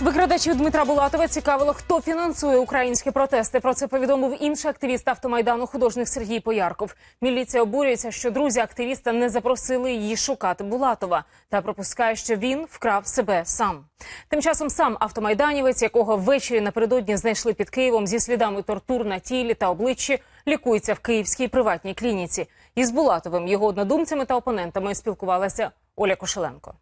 Викрадачів Дмитра Булатова цікавило, хто фінансує українські протести. Про це повідомив інший активіст автомайдану художник Сергій Поярков. Міліція обурюється, що друзі активіста не запросили її шукати Булатова та пропускає, що він вкрав себе сам. Тим часом сам автомайданівець, якого ввечері напередодні знайшли під Києвом зі слідами тортур на тілі та обличчі, лікується в київській приватній клініці. Із Булатовим його однодумцями та опонентами спілкувалася Оля Кошеленко.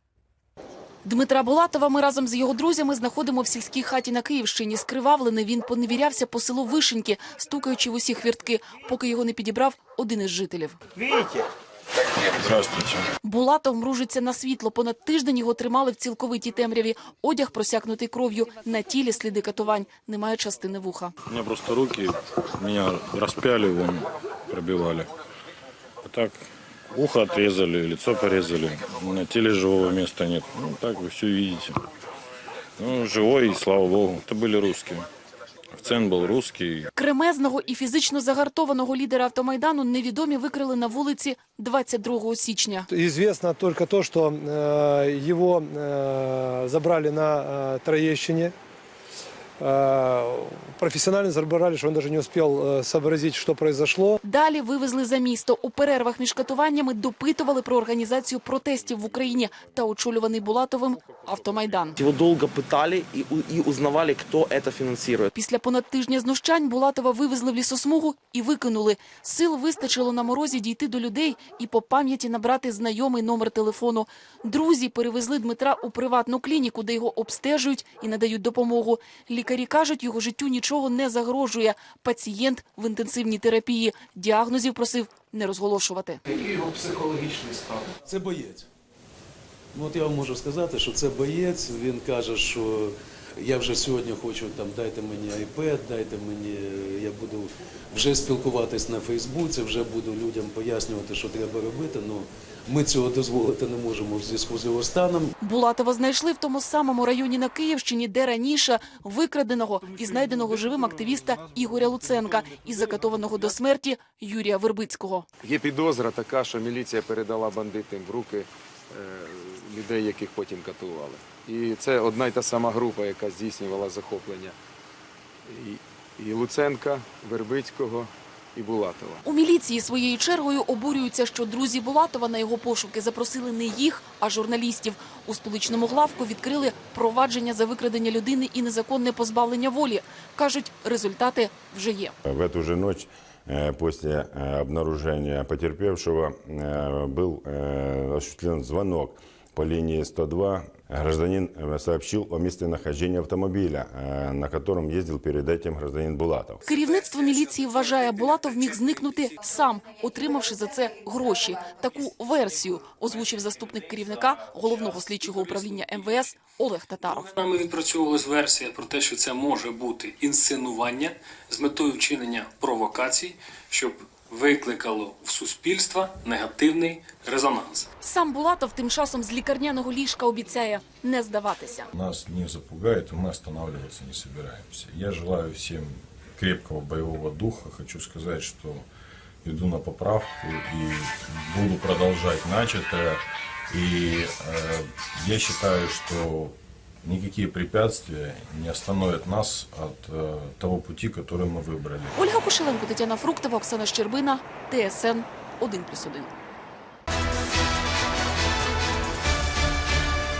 Дмитра Булатова ми разом з його друзями знаходимо в сільській хаті на Київщині. Скривавлений він поневірявся по селу Вишеньки, стукаючи в усі хвіртки, поки його не підібрав один із жителів. Здравствуйте. Булатов мружиться на світло. Понад тиждень його тримали в цілковитій темряві. Одяг просякнутий кров'ю. На тілі сліди катувань. Немає частини вуха. У меня просто руки, меня распяли, вон, пробивали. А так, ухо отрезали, лицо порезали. На теле живого места нет. Ну, так вы все видите. Ну, живой, и слава богу. Это были русские. Акцент был русский. Кремезного і фізично загартованого лідера автомайдану невідомі викрили на вулиці 22 січня. Известно только то, что э, его э, забрали на э, Троещине. Э, профессионально забрали, что он даже не успел э, сообразить, что произошло. Далі вивезли за місто. У перервах між катуваннями допитували про організацію протестів в Україні та очолюваний Булатовим автомайдан. Его долго пытали и, у- и узнавали, кто это финансирует. Після понад тижня знущань Булатова вивезли в лісосмугу і викинули. Сил вистачило на морозі дійти до людей і по пам'яті набрати знайомий номер телефону. Друзі перевезли Дмитра у приватну клініку, де його обстежують і надають допомогу. Лікарі кажуть, його життю нічого не загрожує. Пацієнт в інтенсивній терапії. Діагнозів просив не розголошувати. Який його психологічний стан? Це боєць. Ну, От я вам можу сказати, що це боєць. Він каже, що я вже сьогодні хочу там дайте мені iPad, дайте мені, я буду вже спілкуватись на Фейсбуці, вже буду людям пояснювати, що треба робити. Ну ми цього дозволити не можемо в зв'язку з його станом. Булатова знайшли в тому самому районі на Київщині, де раніше викраденого і знайденого живим активіста Ігоря Луценка і закатованого до смерті Юрія Вербицького. Є підозра така, що міліція передала бандитам в руки людей, яких потім катували. І це одна й та сама група, яка здійснювала захоплення і Луценка, Вербицького і Булатова. У міліції своєю чергою обурюються, що друзі Булатова на його пошуки запросили не їх, а журналістів. У столичному главку відкрили провадження за викрадення людини і незаконне позбавлення волі. Кажуть, результати вже є. В эту же ночь э, после э, обнаружения потерпевшего э, был э, осуществлен звонок по линии 102. Гражданин э, сообщил о местонахождении автомобиля, э, на котором ездил перед этим гражданин Булатов. Керівництво міліції вважає, Булатов міг зникнути сам, отримавши за це гроші. Таку версію озвучив заступник керівника головного слідчого управління МВС Олег Татаров. Нами відпрацьовувалась версія про те, що це може бути інсценування з метою вчинення провокацій, щоб викликало в суспільства негативний резонанс. Сам Булатов тим часом з лікарняного ліжка обіцяє не здаватися. Нас не запугает, и мы останавливаться не собираемся. Я желаю всем крепкого боевого духа. Хочу сказать, что иду на поправку и буду продолжать начатое. И э, я считаю, что никакие препятствия не остановят нас от э, того пути, который мы выбрали. Ольга Кошеленко, Тетяна Фруктова, Оксана Щербина, ТСН 1+,1.